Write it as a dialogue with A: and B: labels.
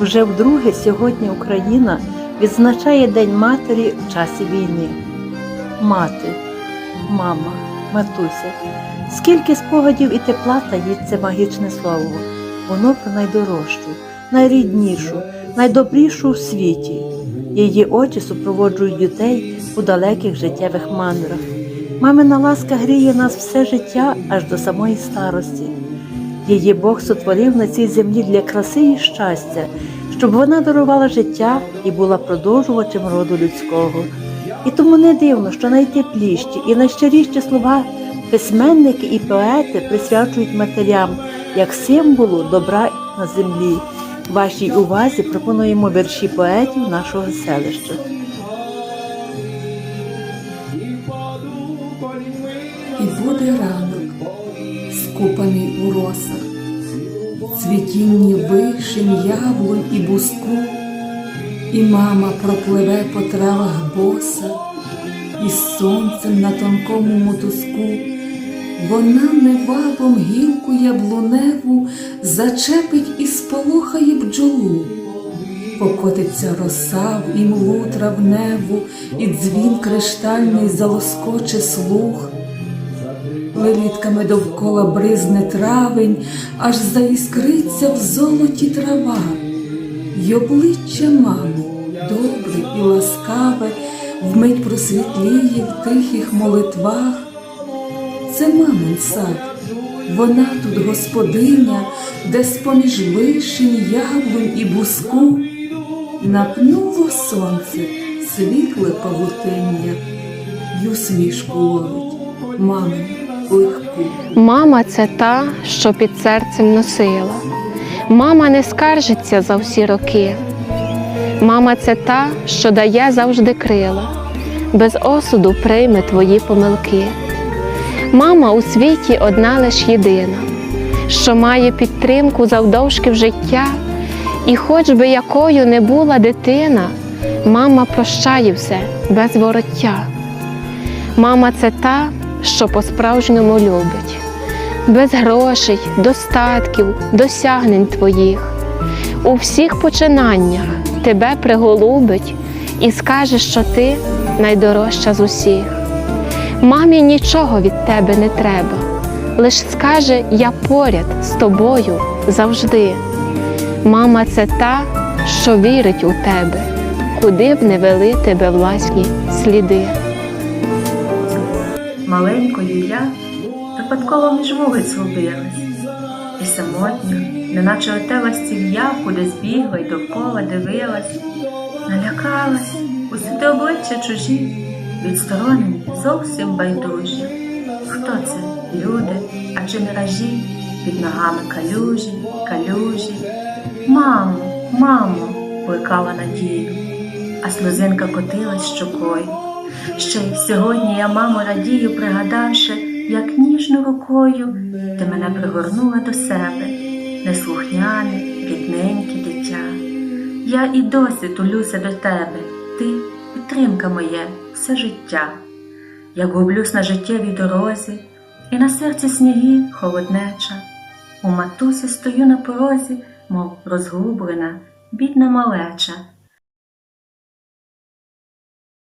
A: Вже вдруге сьогодні Україна відзначає День матері в часі війни. Мати, мама, матуся. Скільки спогадів і тепла таїть це магічне слово. Воно про найдорожчу, найріднішу, найдобрішу в світі. Її очі супроводжують дітей у далеких життєвих мандрах. Мамина ласка гріє нас все життя аж до самої старості. Її Бог сотворив на цій землі для краси і щастя, щоб вона дарувала життя і була продовжувачем роду людського. І тому не дивно, що найтепліші і найщиріші слова письменники і поети присвячують матерям як символу добра на землі. Вашій увазі пропонуємо вірші поетів нашого селища.
B: І буде ранок, скупаний у росах, цвітінні вишень, яблунь і буску, і мама пропливе по травах боса, і сонцем на тонкому мотузку, вона невабом гілку яблуневу зачепить і сполохає бджолу. Покотиться роса в імлу травневу, і дзвін криштальний залоскоче слух. Лелітками довкола бризне травень, аж заіскриться в золоті трава, й обличчя мами, добре і ласкаве, вмить просвітліє в тихих молитвах. Це мамин сад, вона тут господиня, де з-поміж вишень, яблунь і буску напнуло сонце світле павутиння, й усмішку ловить мамин легку.
C: Мама це та, що під серцем носила. Мама не скаржиться за всі роки. Мама це та, що дає завжди крила, без осуду прийме твої помилки. Мама у світі одна лиш єдина, що має підтримку завдовжки в життя, і хоч би якою не була дитина, мама прощає все без вороття. Мама це та, що по-справжньому любить, без грошей, достатків, досягнень твоїх. У всіх починаннях тебе приголубить і скаже, що ти найдорожча з усіх. Мамі нічого від тебе не треба, лиш скаже я поряд з тобою завжди. Мама це та, що вірить у тебе, куди б не вели тебе власні сліди.
D: Маленькою я випадково між вулиць губилась, і самотня, неначе отелась в явку, де збігла й довкола дивилась, налякалась, усюди обличчя чужі, відсторонені зовсім байдужі. Хто це? Люди, а чи міражі, під ногами калюжі, калюжі. Мамо, мамо, плекала надію, а сльозинка котилась щокою. Ще й сьогодні я, мамо, радію, пригадавши, як ніжно рукою ти мене пригорнула до себе, неслухняне, бідненьке дитя. Я і досі тулюся до тебе, ти підтримка моє, все життя. Я гублюсь на життєвій дорозі, і на серці сніги холоднеча. У матусі стою на порозі, мов розгублена, бідна малеча.